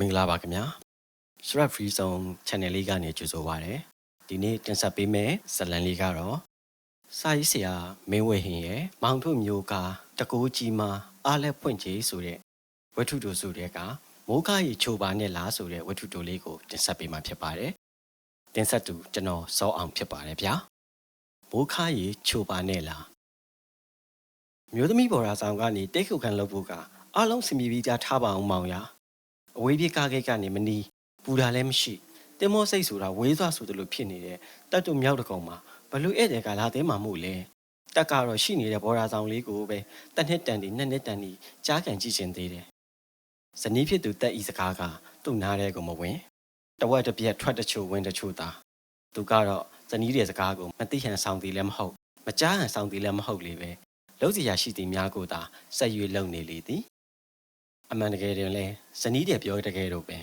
မင်္ဂလာပါခင်ဗျာ Strap Free Zone Channel လေးကနေကြိုဆိုပါရစေဒီနေ့တင်ဆက်ပေးမယ့်ဇာတ်လမ်းလေးကတော့စာရေးဆရာမင်းဝေဟင်ရဲ့မောင်ထုတ်မျိုးကတကိုးကြီးမှာအားလက်ဖွင့်ကြီးဆိုတဲ့ဝတ္ထုတို့ဆိုတဲ့ကမိုးကားရီချိုပါနဲ့လားဆိုတဲ့ဝတ္ထုတို့လေးကိုတင်ဆက်ပေးမှာဖြစ်ပါတယ်တင်ဆက်သူကျွန်တော်စောအောင်ဖြစ်ပါတယ်ဗျာမိုးကားရီချိုပါနဲ့လားမျိုးသမီးဘော်ရာဆောင်ကနေတိတ်ခုခံလုပ်ဖို့ကအားလုံးစင်ပြေပြီးကြားထားပါအောင်မောင်ရ အဝေးပြေးကားဂိတ်ကနေမနီးပူတာလည်းမရှိတင်မောစိတ်ဆိုတာဝေးသွားဆိုတယ်လို့ဖြစ်နေတဲ့တက်တုံမြောက်တကောင်မှာဘလို့ဧည့်သည်ကလာသေးမှမို့လဲတက်ကတော့ရှိနေတဲ့ဘော်ရာဆောင်လေးကိုပဲတစ်နှစ်တန်တီနှစ်နှစ်တန်တီကြားကန်ကြည့်ရှင်သေးတယ်ဇနီးဖြစ်သူတက်ဤစကားကသူ့နားထဲကိုမဝင်တဝက်တစ်ပြက်ထွက်တချို့ဝင်တချို့သာသူကတော့ဇနီးရဲ့စကားကိုမသိဟန်ဆောင်သေးလည်းမဟုတ်မကြားဟန်ဆောင်သေးလည်းမဟုတ်လေပဲလုံးစီရရှိသည်များကိုသာဆက်ရွေးလုံနေလေသည် အမှန်တကယ်တွင်လဲဇနီးတဲ့ပြောတကယ်တော့ပဲ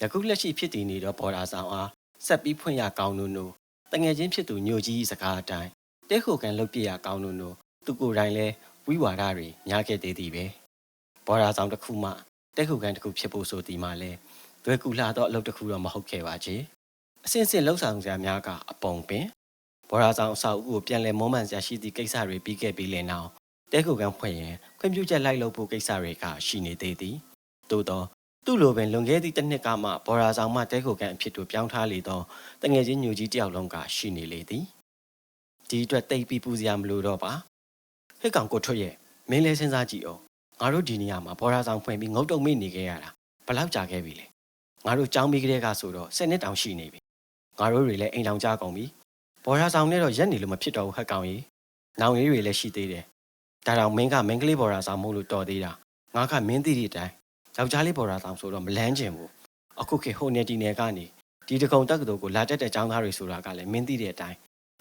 ယခုလက်ရှိဖြစ်တည်နေတော့ပေါ်တာဆောင်အားဆက်ပြီးဖွင့်ရကောင်းလို့နို့တငယ်ချင်းဖြစ်သူညိုကြီးစကားအတိုင်းတဲခုကန်လုတ်ပြရကောင်းလို့နို့သူကိုယ်တိုင်လဲဝိဝါဒတွေညားခဲ့သေးသည်ပဲပေါ်တာဆောင်တစ်ခုမှတဲခုကန်တစ်ခုဖြစ်ဖို့ဆိုဒီမှာလဲလွယ်ကူလာတော့အလုပ်တစ်ခုတော့မဟုတ်ခဲ့ပါချေအစင်စင်လှုပ်ဆောင်စရာများကအပုံပင်ဘော်ရာဆောင်အဆောက်အဦကိုပြန်လဲမုံမှန်စရာရှိသည့်ကိစ္စတွေပြီးခဲ့ပြီးလဲနောက် တဲခုကန်ဖွင့်ရင်ခွင့်ပြုချက်လိုက်လုပ်ဖို့ကိစ္စတွေကရှိနေသေးသည်သို့တော့သူ့လိုပင်လွန်ခဲ့သည့်တစ်နှစ်ကမှဘော်ရာဆောင်မှတဲခုကန်အဖြစ်တို့ပြောင်းထားလေသောတငယ်ချင်းညူကြီးတယောက်လုံးကရှိနေလေသည်ဒီအတွက်တိတ်ပြီးပူစရာမလိုတော့ပါဟစ်ကောင်ကိုထွတ်ရဲ့မင်းလေးစဉ်းစားကြည့်အောင်ငါတို့ဒီနေရာမှာဘော်ရာဆောင်ဖွင့်ပြီးငုတ်တုံမိနေခဲ့ရတာဘယ်လောက်ကြာခဲ့ပြီလဲငါတို့ကြောင်းပြီးကလေးကဆိုတော့10နှစ်တောင်ရှိနေပြီငါတို့တွေလည်းအိမ်လောင်ကြကုန်ပြီဘော်ရာဆောင်နဲ့တော့ရက်နေလို့မဖြစ်တော့ဘူးဟက်ကောင်ကြီးနောင်လေးတွေလည်းရှိသေးတယ် ဒါတောင်မင်းကမင်းကလေးဘော်ရာဆောင်မို့လို့တော်သေးတာငါကမင်းသိတဲ့အတိုင်းယောက်ျားလေးဘော်ရာဆောင်ဆိုတော့မလန်းကျင်ဘူးအခုခေတ်ဟိုနယ်တီနယ်ကနေဒီတကုံတက္ကသိုလ်ကိုလာတက်တဲ့ចောင်းသားတွေဆိုတာကလည်းမင်းသိတဲ့အတိုင်း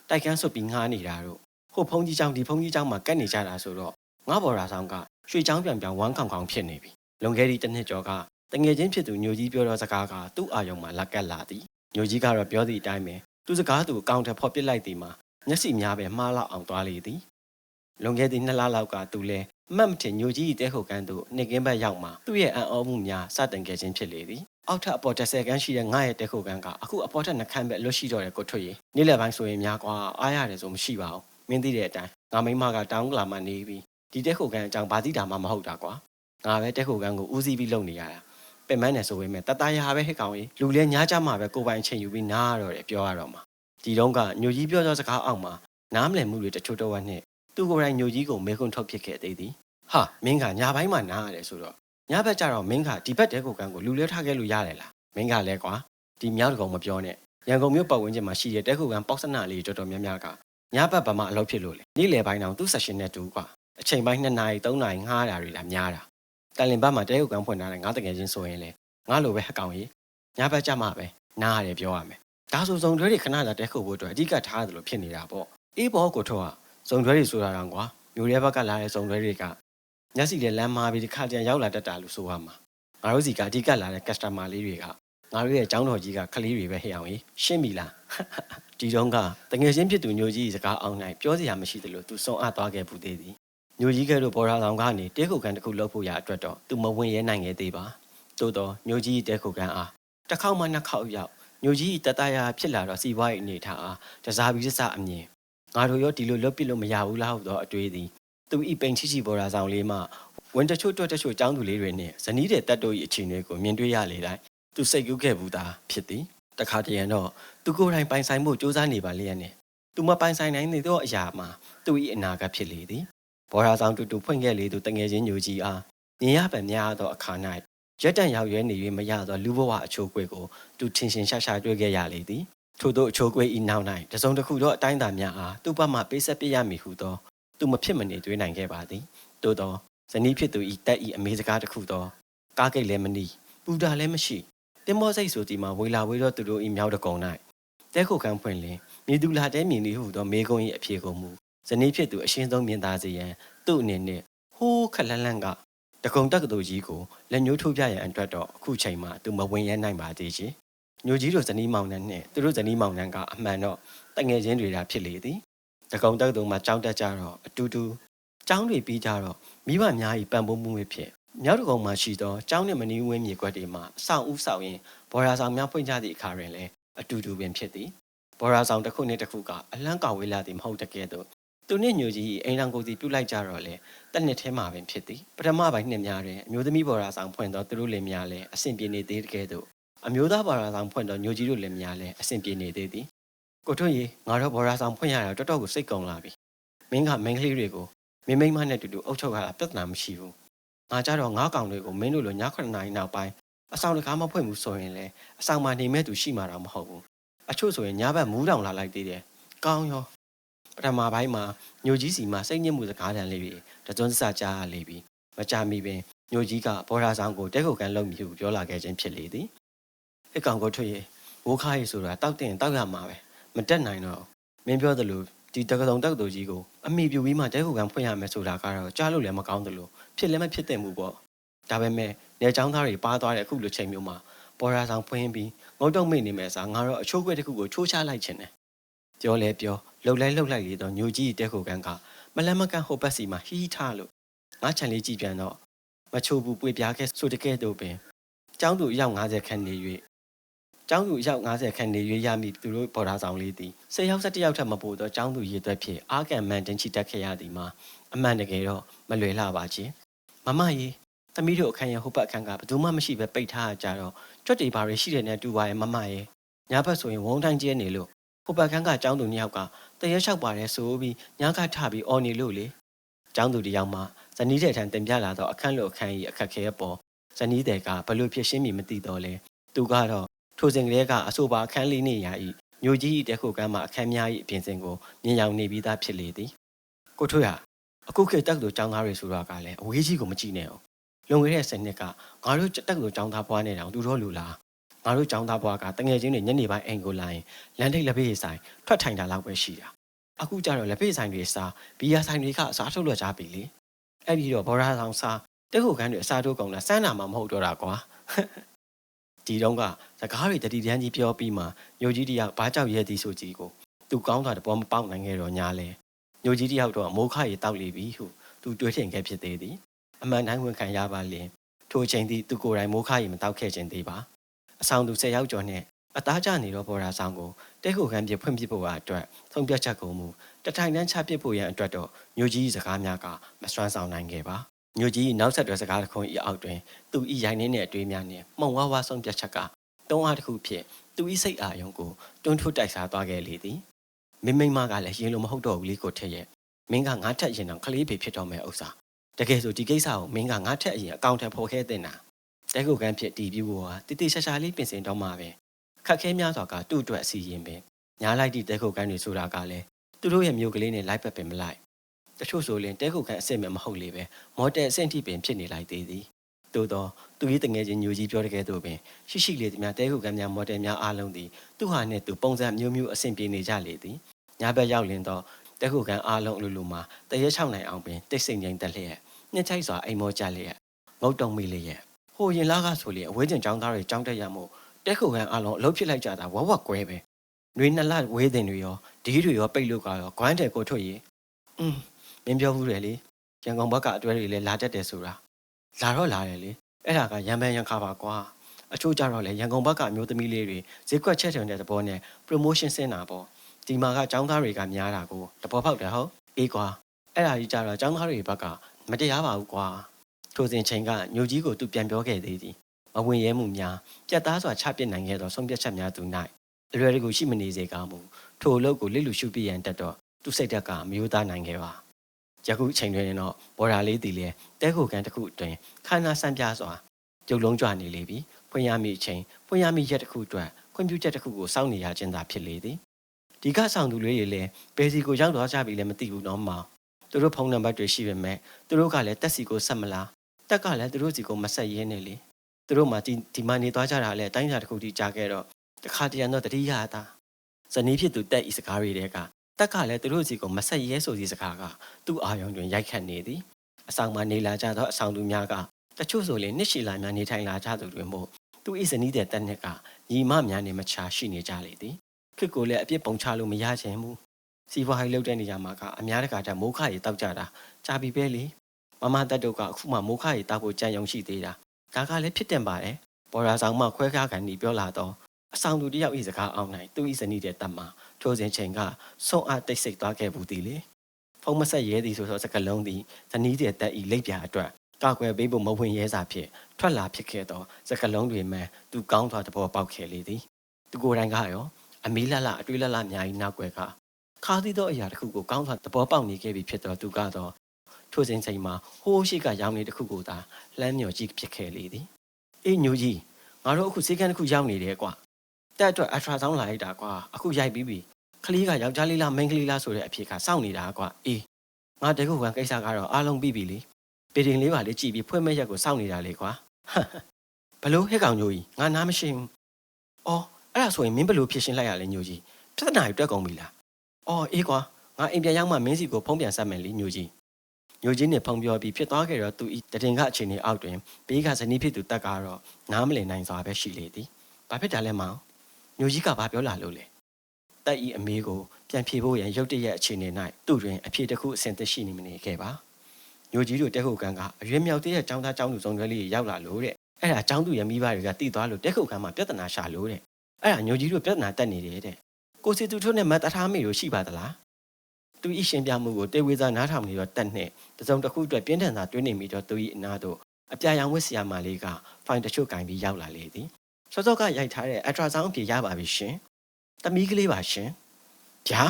တိုက်ခန်းဆွတ်ပြီးငားနေတာတို့ဟိုဖုန်ကြီးចောင်းဒီဖုန်ကြီးចောင်းမှာကတ်နေကြတာဆိုတော့ငါဘော်ရာဆောင်ကရွှေချောင်းပြန်ပြန်ဝမ်းခေါင်ခေါင်ဖြစ်နေပြီလွန်ခဲ့သည့်တစ်နှစ်ကျော်ကတငယ်ချင်းဖြစ်သူညိုကြီးပြောတော့စကားကသူ့အာယုံမှာလက်ကက်လာသည်ညိုကြီးကတော့ပြောသည့်အတိုင်းပဲသူစကားသူအကောင့်ထဲဖော်ပစ်လိုက်သည်မှာမျက်စိများပဲမှားလောက်အောင်သွားလေသည် လွန်ခဲ့သည့်နှစ်လလောက်ကသူလဲအမှတ်မထင်ညိုကြီးတဲခုတ်ကန်းသို့နှစ်ကင်းဘက်ရောက်မှသူ့ရဲ့အံ့ဩမှုများစတင်ခဲ့ခြင်းဖြစ်လေသည်အောက်ထပ်အပေါ်တစ်ဆယ်ကန်းရှိတဲ့ငါရဲ့တဲခုတ်ကန်းကအခုအပေါ်ထက်နှခမ်းဘက်လွတ်ရှိတော့တဲ့ကိုထွတ်ရီနေ့လယ်ပိုင်းဆိုရင်များကွာအားရတယ်ဆိုမရှိပါဘူးမင်းသိတဲ့အတိုင်းငါမိမကတောင်းကလာမှနေပြီးဒီတဲခုတ်ကန်းအကြောင်းဘာသိတာမှမဟုတ်တာကွာငါပဲတဲခုတ်ကန်းကိုဦးစီးပြီးလုပ်နေရတာပင်မနဲ့ဆိုပေမဲ့တတရာပဲဟစ်ကောင်ကြီးလူလဲညားကြမှာပဲကိုပိုင်အချိန်ယူပြီးနားရတော့တယ်ပြောရတော့မှာဒီတော့ကညိုကြီးပြောသောစကားအောက်မှာနားမလည်မှုတွေတချို့တော့ဝက်နဲ့ သူကိုယ်တိုင်ညိုကြီးကိုမဲခွန်းထုတ်ဖြစ်ခဲ့သေးသည်ဟာမင်းကညာဘိုင်းမှာနားရတယ်ဆိုတော့ညဘက်ကျတော့မင်းကဒီဘက်တဲကိုကန်ကိုလူလဲထားခဲ့လို့ရတယ်လားမင်းကလည်းကွာဒီမြောက်တကောင်မပြောနဲ့ရန်ကုန်မြို့ပတ်ဝန်းကျင်မှာရှိတဲ့တဲခုကန်ပေါက်စနလေးတော်တော်များများကညဘက်ဗမာအလုပ်ဖြစ်လို့လေနေ့လယ်ပိုင်းတောင်သူ့ဆက်ရှင်နဲ့တူကွာအချိန်ပိုင်း2နာရီ3နာရီငှားတာတွေလာများတာတန်လင်ဘက်မှာတဲခုကန်ဖွင့်ထားတဲ့ငါးတကယ်ချင်းဆိုရင်လေငါလိုပဲဟက်ကောင်ကြီးညဘက်ကျမှပဲနားရတယ်ပြောရမယ်ဒါဆိုစုံတွဲတွေခဏလာတဲခုဖို့အတွက်အဓိကထားရတယ်လို့ဖြစ်နေတာပေါ့အေးဘောကိုထောက စုံတွဲတွေဆိုတာတောင်ကွာမျိုးရဲဘက်ကလာတဲ့စုံတွဲတွေကညစီတဲ့လမ်းမာပြီးဒီခါတန်ရောက်လာတတ်တာလို့ဆိုရမှာငါတို့စီကအဓိကလာတဲ့ customer လေးတွေကငါတို့ရဲ့ចောင်းတော်ကြီးကခလေးတွေပဲဟဲ့အောင်ကြီးရှင်းပြီလားဒီတုန်းကတငယ်ချင်းဖြစ်သူညိုကြီးစကားအောင်နိုင်ပြောစရာမရှိသလိုသူစုံအပ်သွားခဲ့ဘူးသေးသည်ညိုကြီးကဲတို့ဘော်ရာဆောင်ကနေတဲခုကန်တစ်ခုလှုပ်ဖို့ရအတွက်တော့သူမဝင်ရဲနိုင်ခဲ့သေးပါသို့တော့ညိုကြီးတဲခုကန်အားတစ်ခေါက်မှနှစ်ခေါက်ရောက်ညိုကြီးတတရာဖြစ်လာတော့စီပွားရေးအနေထားအားတစားပြီးတစအမြင် ငါတို့ရောဒီလိုလွတ်ပစ်လို့မရဘူးလားဟုတ်တော့အတွေးသည်သူဤပိန်ချိချိပေါ်ရာဆောင်လေးမှဝင်တချို့တွတ်တချို့ចောင်းသူလေးတွေနဲ့ဇနီးတဲ့တက်တို့၏အခြေအနေကိုမြင်တွေ့ရလေတိုင်းသူစိတ်ကူးခဲ့ဘူးသားဖြစ်သည်တခါတရံတော့သူကိုယ်တိုင်ပိုင်ဆိုင်မှုစူးစမ်းနေပါလျက်နဲ့သူမပိုင်ဆိုင်နိုင်သေးသောအရာမှာသူ၏အနာဂတ်ဖြစ်လေသည်ဘော်ရာဆောင်တူတူဖွင့်ခဲ့လေသူတငယ်ချင်းညိုကြီးအားမြင်ရပံများသောအခါ၌ရက်တန်ရောက်ရဲနေ၍မရသောလူဘဝအချိုးကွေကိုသူထင်ရှင်ရှားရှားတွေ့ခဲ့ရလေသည် ထို့သောအချိုးကွေးဤနောက်၌တစုံတစ်ခုသောအတိုင်းအတာများအားသူ့ဘက်မှပေးဆက်ပြရမည်ဟုသောသူမဖြစ်မနေတွေးနိုင်ခဲ့ပါသည်သို့သောဇနီးဖြစ်သူဤတက်ဤအမေစကားတစ်ခုသောကားကိတ်လည်းမနီးပူတာလည်းမရှိတင်မောစိတ်ဆိုဒီမှာဝေလာဝေတော့သူတို့ဤမြောက်တကုံ၌တဲခုခံဖွင့်လင်မြေသူလာတဲမြင်သည်ဟုသောမေကုံ၏အဖြေကုန်မူဇနီးဖြစ်သူအရှင်းဆုံးမြင်သာစေရန်သူ့အနေနဲ့ဟိုးခက်လန်းလန်းကတကုံတက္ကသိုလ်ကြီးကိုလက်ညှိုးထိုးပြရန်အတွက်တော့အခုချိန်မှာသူမဝင်ရနိုင်ပါသေးချေ ညိုကြီးတို့ဇနီးမောင်နှံနဲ့သူတို့ဇနီးမောင်နှံကအမှန်တော့တငယ်ချင်းတွေသာဖြစ်လေသည်တကုံတက္ကသိုလ်မှာကြောင်းတက်ကြတော့အတူတူကျောင်းတွေပြီးကြတော့မိဘများ၏ပံ့ပိုးမှုဖြစ်မြောက်တကုံမှာရှိသောကျောင်းနှင့်မနီးဝင်းမြေကွက်တွေမှာအဆောင်ဦးဆောင်ရင်ဘော်ရာဆောင်များဖွင့်ကြသည့်အခါတွင်လည်းအတူတူပင်ဖြစ်သည်ဘော်ရာဆောင်တစ်ခုနှင့်တစ်ခုကအလန့်ကောက်ဝေးလာသည်မဟုတ်တကယ်တော့သူနှင့်ညိုကြီးအိမ်တော်ကိုစီပြုတ်လိုက်ကြတော့လေတစ်နှစ်ထဲမှာပင်ဖြစ်သည်ပထမပိုင်းနှစ်များတွင်အမျိုးသမီးဘော်ရာဆောင်ဖွင့်သောသူတို့လင်များလည်းအဆင်ပြေနေသေးတကယ်တော့ အမျိုးသားဘော်ရာဆောင်ဖွင့်သောညိုကြီးတို့လင်များလည်းအဆင်ပြေနေသေးသည်ကိုထွန်းကြီးငါတို့ဘော်ရာဆောင်ဖွင့်ရတာတော်တော်ကိုစိတ်ကုန်လာပြီမင်းကမင်းကလေးတွေကိုမင်းမိမနဲ့တူတူအုပ်ချုပ်ရတာပြဿနာမရှိဘူးငါကြတော့ငါးကောင်တွေကိုမင်းတို့လိုည9နာရီနောက်ပိုင်းအဆောင်တကားမဖွင့်ဘူးဆိုရင်လည်းအဆောင်မှာနေမဲ့သူရှိမှာတော့မဟုတ်ဘူးအချို့ဆိုရင်ညဘက်မူးတောင်လာလိုက်သေးတယ်ကောင်းရောပထမပိုင်းမှာညိုကြီးစီမှာစိတ်ညစ်မှုစကားတန်လေးတွေတစွန်းစကြားရလေပြီမကြမီပင်ညိုကြီးကဘောရာဆောင်ကိုတဲခုကန်လုံမြူပြောလာခဲ့ခြင်းဖြစ်လေသည် အကောင်ကိုထွေဝိုးခါရီဆိုတာတောက်တင်တောက်ရမှာပဲမတက်နိုင်တော့မင်းပြောသလိုဒီတက္ကသိုလ်တောက်သူကြီးကိုအမိပြူပြီးမှတဲခုကန်ဖွင့်ရမယ်ဆိုတာကတော့ကြားလို့လည်းမကောင်းသလိုဖြစ်လည်းမဖြစ်သင့်ဘူးပေါ့ဒါပေမဲ့နေချောင်းသားတွေပါသွားတဲ့အခုလိုချိန်မျိုးမှာပေါ်ရာဆောင်ဖွင့်ပြီးငုတ်တုံမိတ်နေမယ်စားငါတော့အချိုးခွဲတစ်ခုကိုချိုးချလိုက်ခြင်းတယ်ပြောလဲပြောလှုပ်လိုက်လှုပ်လိုက်လေတော့ညိုကြီးတဲခုကန်ကမလန်းမကန့်ဟိုဘက်စီမှာဟီးထားလို့ငါချန်လေးကြည့်ပြန်တော့မချိုးဘူးပွေပြားခဲ့ဆိုတကဲ့တော့ပင်ကျောင်းသူအယောက်90ခန့်နေ၍ ကျောင်းသူအယောက်90ခန့်နေ၍ရမည်သူတို့ပေါ်ရာဆောင်လေးသည်10ယောက်17ယောက်ထက်မပိုတော့ကျောင်းသူရေသွက်ဖြစ်အာကန်မန်တင်ချီတက်ခဲ့ရသည်မှာအမှန်တကယ်တော့မလွယ်လှပါချင်းမမကြီးသမီးတို့အခန်းရဟိုဘက်အခန်းကဘယ်သူမှမရှိပဲပိတ်ထားကြတော့ကြွက်တွေဘာတွေရှိတယ်နဲ့တူပါရဲ့မမရဲ့ညဘက်ဆိုရင်ဝုံတိုင်းကျဲနေလို့ဟိုဘက်ခန်းကကျောင်းသူနှစ်ယောက်ကတရက်လျှောက်ပါတယ်ဆိုပြီးညကထပြီးအော်နေလို့လေကျောင်းသူတယောက်မှဇနီးတဲ့ထံတင်ပြလာတော့အခန်းလိုအခန်းကြီးအခက်ခဲပေါ်ဇနီးတဲ့ကဘလို့ဖြစ်ရှင်းမိမသိတော့လဲသူကတော့ ထိုစဉ်ကလေးကအဆိုပါအခန်းလေးနေရာဤမြို့ကြီးတဲခုကမ်းမှာအခန်းများ၏အပြင်စင်ကိုမြင်ရောက်နေပြီးသားဖြစ်လေသည်ကိုထွေးဟာအခုခေတ်တက်သူကျောင်းသားတွေဆိုတော့ကလည်းအဝေးကြီးကိုမကြည့်နဲ့အောင်လွန်ခဲ့တဲ့စနစ်ကငါတို့တက်သူကျောင်းသားဘွားနေတောင်သူတို့လူလားငါတို့ကျောင်းသားဘွားကတငယ်ချင်းတွေညနေပိုင်းအိမ်ကိုလာရင်လမ်းထိပ်လက်ဖေးဆိုင်ထွက်ထိုင်တာလောက်ပဲရှိတာအခုကျတော့လက်ဖေးဆိုင်တွေစားဘီယာဆိုင်တွေကအစားထုတ်လွှတ်ကြပြီလေအဲ့ဒီတော့ဘောရာဆောင်စားတက်ခုကန်းတွေအစားထိုးကုန်တာစမ်းတာမှမဟုတ်တော့တာကွာ ဒီတော့ကစကားတွေတတိတန်းကြီးပြောပြီးမှညိုကြီးတယောက်ဘာကြောက်ရဲသည်ဆိုကြီးကိုသူကောင်းတာတပေါ်မပေါက်နိုင်ခဲ့တော့ညာလဲညိုကြီးတယောက်တော့မိုးခရီတောက်လေပြီဟုသူတွေးထင်ခဲ့ဖြစ်သေးသည်အမှန်တိုင်းဝန်ခံရပါလျင်ထိုချိန်သည်သူကိုယ်တိုင်မိုးခရီမတောက်ခဲ့ခြင်းသေးပါအဆောင်သူ၁၀ယောက်ကျော်နဲ့အသားကျနေတော့ပေါ်ရာဆောင်ကိုတဲခုခန်းပြဖွင့်ပြဖို့အတွက်သုံးပြချက်ကုန်မူတထိုင်တန်းချပစ်ဖို့ရန်အတွက်တော့မြို့ကြီးစကားများကမစွမ်းဆောင်နိုင်ခဲ့ပါ မြို့ကြီးနောက်ဆက်တွဲစကားတစ်ခုဤအောက်တွင်သူဤရိုင်းနေတဲ့အတွေးများနှင့်မှုံဝါးဝါဆုံးပြချက်ကတုံးအားတစ်ခုဖြင့်သူဤစိတ်အာယုံကိုတွန်းထုတ်တိုက်စားသွားခဲ့လေသည်မင်းမိမကလည်းရင်လိုမဟုတ်တော့ဘူးလေကိုထက်ရဲ့မင်းကငါထက်ရင်တော့ခလေးပေဖြစ်တော့မယ်ဥစ္စာတကယ်ဆိုဒီကိစ္စကိုမင်းကငါထက်အရင်အကောင့်ထဲပေါ်ခဲ့တဲ့နာတဲခုကန်းဖြစ်တီးပြီးဖို့ဟာတိတိရှာရှာလေးပြင်ဆင်တော့မှာပဲခက်ခဲများစွာကသူ့အတွက်အစီရင်ပင်ညားလိုက်သည့်တဲခုကန်းတွေဆိုတာကလည်းသူတို့ရဲ့မျိုးကလေးနဲ့လိုက်ပတ်ပင်မလိုက် တချို့ဆိုရင်တဲခုခန့်အစ်စ်မဲ့မဟုတ်လေပဲမော်တယ်အဆင့်ထိပင်ဖြစ်နေလိုက်သေးသည်သို့သောသူ၏တငယ်ချင်းညိုကြီးပြောတဲ့ကဲ့သို့ပင်ရှိရှိလေးသည်များတဲခုခန့်များမော်တယ်များအားလုံးသည်သူဟာနှင့်သူပုံစံမျိုးမျိုးအဆင့်ပြေနေကြလေသည်ညာဘက်ရောက်လင်သောတဲခုခန့်အားလုံးအလိုလိုမှာတရဲချောင်းနိုင်အောင်ပင်တိတ်ဆိတ်ငိမ့်တက်လျက်ညှက်ချိုက်စွာအိမ်မောကြလျက်ငုတ်တုံမိလျက်ဟိုရင်လာကဆိုလျက်အဝဲကျင်ចောင်းသားတွေចောင်းတက်ရမို့တဲခုခန့်အားလုံးအလုပ်ဖြစ်လိုက်ကြတာဝဝကွဲပဲနှွေနှစ်လဝေးတင်တွေရောဒီတွေရောပိတ်လို့ကရောဂွမ်းတယ်ကိုထွက်ရေอืม မင်းပြောဘူးတယ်လေရန်ကုန်ဘက်ကအတွဲတွေလည်းလာတတ်တယ်ဆိုတာလာတော့လာတယ်လေအဲ့ဒါကရံပန်းရံခါပါကွာအချို့ကြတော့လေရန်ကုန်ဘက်ကအမျိုးသမီးလေးတွေဈေးကွက်ချက်ထုံတဲ့သဘောနဲ့ promotion ဆင်းတာပေါ့ဒီမှာကចောင်းသားတွေကများတာကိုတပေါ်ဖောက်တယ်ဟုတ်အေးကွာအဲ့ဒါကြီးကြတော့ចောင်းသားတွေဘက်ကမတရားပါဘူးကွာထိုစဉ်ချိန်ကညိုကြီးကိုသူပြန်ပြောခဲ့သေးသည်မဝင်ရဲမှုများပြတ်သားစွာချပစ်နိုင်ခဲ့သောဆုံးဖြတ်ချက်များသူ၌အရွယ်တကူရှိမနေစေကားမူထိုအလုပ်ကိုလစ်လူရှုပြရန်တက်တော့သူစိတ်တက်ကမယိုးသားနိုင်ခဲ့ပါ ယခုအချိန်တွင်တော့ဘော်ဒါလေးတည်လဲတဲခုကန်တစ်ခုအတွင်ခန္ဓာဆန့်ပြစွာပြုတ်လုံးကြွနေလေပြီဖွင့်ရမည့်အချိန်ဖွင့်ရမည့်ရက်တစ်ခုအတွက်ခွင့်ပြုချက်တစ်ခုကိုစောင့်နေရခြင်းသာဖြစ်လေသည်ဒီကဆောင်သူလေးတွေလည်းဘယ်စီကိုရောက်သွားကြပြီလဲမသိဘူးတော့မောင်သူတို့ဖုန်းနံပါတ်တွေရှိပေမဲ့သူတို့ကလည်းတက်စီကိုဆက်မလားတက်ကလည်းသူတို့စီကိုမဆက်ရင်းနေလေသူတို့မှဒီဒီမှနေသွားကြတာလည်းတိုင်းစာတစ်ခုတည်းကြာခဲ့တော့တခါတရံတော့တတိယတာဇနီးဖြစ်သူတက်ဤစကားတွေတဲက တက်ကလည်းသူတို့စီကိုမဆက်ရဲဆိုစီစကားကသူ့အာယုံတွင်ရိုက်ခတ်နေသည်အဆောင်မှာနေလာကြသောအဆောင်သူများကတချို့ဆိုလည်းနှစ်ရှည်လာများနေထိုင်လာကြသူတွေမို့သူဤဇနီးတဲ့တက်နှစ်ကညီမများနေမချာရှိနေကြလေသည်ခစ်ကိုလည်းအပြစ်ပုံချလို့မရချင်ဘူးစီပွားဟိုက်လောက်တဲ့နေရာမှာကအများတကာတမိုးခရီတောက်ကြတာကြာပြီပဲလေမမတက်တို့ကအခုမှမိုးခရီတောက်ဖို့ကြံယုံရှိသေးတာဒါကလည်းဖြစ်တင်ပါတယ်ပေါ်ရာဆောင်မှခွဲခါကန်ဒီပြောလာတော့အဆောင်သူတယောက်ဤစကားအောင်နိုင်သူဤဇနီးတဲ့တတ်မှာ ထိုစဉ်ချိန်ကစွန့်အားတိတ်ဆိတ်သွားခဲ့ဘူးသည်လေဖုံးမဆက်ရဲသည်ဆိုသောစကလုံးသည်ဇနီးတဲ့တက်ဤလိပ်ပြာအတွက်ကောက်ွယ်ပေးဖို့မဝင်ရဲစာဖြင့်ထွက်လာဖြစ်ခဲ့သောစကလုံးတွေမှသူကောင်းစွာတဘောပေါက်ခဲ့လေသည်သူကိုယ်တိုင်ကရောအမီးလလအတွေးလလအများကြီးနောက်ွယ်ကခါသီးသောအရာတစ်ခုကိုကောင်းစွာတဘောပေါက်နေခဲ့ပြီဖြစ်သောသူကတော့ထိုစဉ်ချိန်မှာဟိုးရှိကရောင်းနေတစ်ခုကိုသာလှမ်းမြော်ကြည့်ဖြစ်ခဲ့လေသည်အေးညိုကြီးငါတို့အခုစေကန်းတစ်ခုရောက်နေတယ်ကွာတက်အတွက်အထရာဆောင်းလာလိုက်တာကွာအခုရိုက်ပြီးပြီ ခလေးကယောက်ျားလေးလားမိန်းကလေးလားဆိုတဲ့အဖြေကစောင့်နေတာကွာအေးငါတကုတ်ကကိစ္စကတော့အားလုံးပြီးပြီလေပေတင်လေးပါလေးကြည့်ပြီးဖွင့်မဲ့ရက်ကိုစောင့်နေတာလေကွာဘလို့ဟဲ့ကောင်ညိုကြီးငါနားမရှိဘူးအော်အဲ့ဒါဆိုရင်မင်းဘလို့ဖြစ်ရှင်းလိုက်ရလဲညိုကြီးပြဿနာတွေတွက်ကုန်ပြီလားအော်အေးကွာငါအိမ်ပြန်ရောက်မှမင်းစီကိုဖုံးပြန်ဆက်မယ်လေညိုကြီးညိုကြီးနဲ့ဖုံပြောပြီးဖြစ်သွားခဲ့တော့သူဤတတင်ကအခြေအနေအောက်တွင်ဘေးကဇနီးဖြစ်သူတက်ကတော့နားမလည်နိုင်စွာပဲရှိလေသည်ဘာဖြစ်တာလဲမောင်ညိုကြီးကဘာပြောလာလို့လဲ တက်ဤအမေကိုပြန်ဖြေဖို့ရန်ရုတ်တရက်အခြေအနေ၌သူ့တွင်အဖြေတစ်ခုအဆင်သင့်ရှိနေမနေခဲ့ပါညိုကြီးတို့တက်ခုတ်ကန်ကအရွယ်မြောက်သေးတဲ့ចောင်းသားចောင်းသူစုံတွဲလေးရောက်လာလို့တဲ့အဲ့ဒါចောင်းသူရဲ့မိဘတွေကတိသွားလို့တက်ခုတ်ကန်မှာပြဿနာရှာလို့တဲ့အဲ့ဒါညိုကြီးတို့ပြဿနာတက်နေတယ်တဲ့ကိုစီသူထုနဲ့မတ်တထားမိလို့ရှိပါသလားသူဤရှင်ပြမှုကိုတေဝေစာနားထောင်နေတော့တက်နဲ့တစုံတစ်ခုအတွက်ပြင်းထန်စွာတွင်းနေမိတော့သူဤအနာတို့အပြာရောင်ဝတ်ဆရာမလေးကဖိုင်တချို့ကင်ပြီးရောက်လာလေသည်စောစောကရိုက်ထားတဲ့အထရာဆောင်းအပြေရပါပြီရှင် တမီးကလေးပါရှင်ဗျာ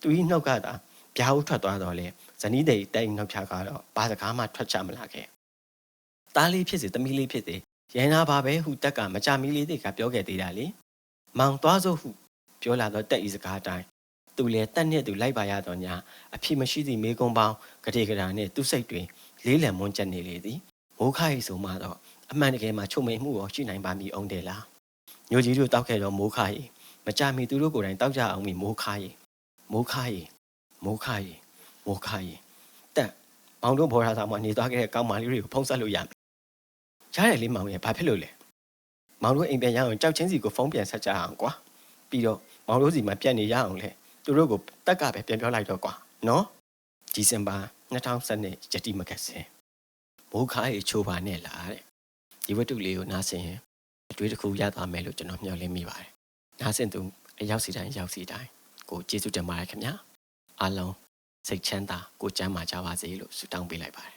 သူဤနှုတ်ကသာဗျာဟုထွက်သွားတော့လေဇနီးတဲ့တိုင်နှုတ်ဖြာကတော့ဘာစကားမှထွက်ချမလာခဲ့တားလေးဖြစ်စေတမီးလေးဖြစ်စေရန်နာပါပဲဟုတက်ကမကြမီလေးတွေကပြောခဲ့သေးတာလေမောင်သွားစို့ဟုပြောလာတော့တက်ဤစကားတိုင်းသူလည်းတက်နဲ့သူလိုက်ပါရတော့ညာအဖြစ်မရှိသည့်မေကုံပေါင်းကတိကရာနဲ့သူ့စိတ်တွင်လေးလံမွန်းချက်နေလေသည်မိုးခါရီဆိုမှတော့အမှန်တကယ်မှချုံမိန်မှုရောရှိနိုင်ပါမည်အောင်တယ်လားညိုကြီးတို့တောက်ခဲ့တော့မိုးခါရီ မကြမီသူတို့ကိုယ်တိုင်တောက်ကြအောင်မီမိုးခါရီမိုးခါရီမိုးခါရီမိုးခါရီတက်မောင်တို့ဘော်ရာသာမှာနေသွားခဲ့တဲ့ကောင်းမလေးတွေကိုဖုံးဆက်လို့ရမယ်ရတယ်လေမောင်ရဲ့ဘာဖြစ်လို့လဲမောင်တို့အိမ်ပြန်ရအောင်ကြောက်ချင်းစီကိုဖုံးပြန်ဆက်ကြအောင်ကွာပြီးတော့မောင်တို့စီမှာပြတ်နေရအောင်လေသူတို့ကိုတက်ကပဲပြန်ပြောလိုက်တော့ကွာနော်ဒီဇင်ဘာ2012ယတိမကတ်စင်မိုးခါရီချိုးပါနဲ့လားတဲ့ဒီဝတ္ထုလေးကိုနားဆင်ရင်အတွေ့တစ်ခုရသွားမယ်လို့ကျွန်တော်မျှော်လင့်မိပါတယ် နားဆင်သူအရောက်စီတိုင်းရောက်စီတိုင်းကိုကျေးဇူးတင်ပါတယ်ခင်ဗျာအားလုံးစိတ်ချမ်းသာကိုကျမ်းမာကြပါစေလို့ဆုတောင်းပေးလိုက်ပါတယ်